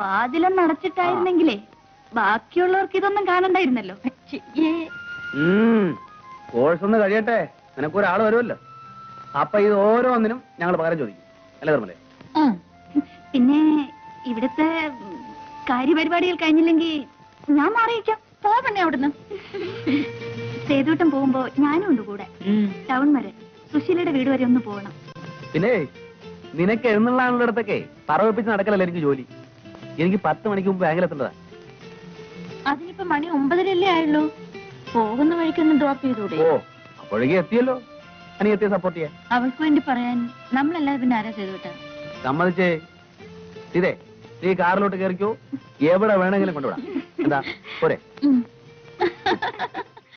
വാതിലൊന്ന് നടച്ചിട്ടായിരുന്നെങ്കിലേ ബാക്കിയുള്ളവർക്ക് ഇതൊന്നും കാണണ്ടായിരുന്നല്ലോ. കോഴ്സ് ഒന്ന് കഴിയട്ടെ. നിനക്ക് ഒരാൾ വരുമല്ലോ. അപ്പൊ ഇത് ഓരോന്നിനും ഞങ്ങൾ പകരം ചോദിക്കും. അല്ലേ നിർമ്മലേ? പിന്നെ ഇവിടുത്തെ കാര്യപരിപാടികൾ കഴിഞ്ഞില്ലെങ്കിൽ ഞാൻ മാറിയിക്കാം. പോവണ്ണേ അവിടുന്ന്. സേതുവട്ടം പോകുമ്പോ ഞാനും ഉണ്ട് കൂടെ. ടൗൺ വരെ. സുശീലയുടെ വീട് വരെ ഒന്ന് പോകണം. പിന്നെ നിനക്ക് എഴുന്നള്ളാനുള്ളിടത്തൊക്കെ പറവപ്പിച്ച് നടക്കലല്ല എനിക്ക് ജോലി? എനിക്ക് പത്ത് മണിക്ക് മുമ്പ് ബാങ്കിലെത്തേണ്ടതാ അതിനിപ്പോ മണി ഒമ്പതരല്ലേ ആയുള്ളൂ. പോകുന്ന വഴിക്കൊന്ന് ഡ്രോപ്പ് ചെയ്തൂടെ? ഓ അപ്പോഴേക്കും എത്തിയല്ലോ. അനിയത്തിയെ സപ്പോർട്ട് ചെയ്യാൻ. അവൾക്ക് വേണ്ടി പറയാൻ നമ്മളല്ലാതെ പിന്നെ ആരാ ചെയ്തു സമ്മതിച്ചേ. ഇതേ നീ കാറിലോട്ട് കയറിക്കോ എവിടെ വേണമെങ്കിലും കൊണ്ടുവിടാം. എന്താ? പോരെ.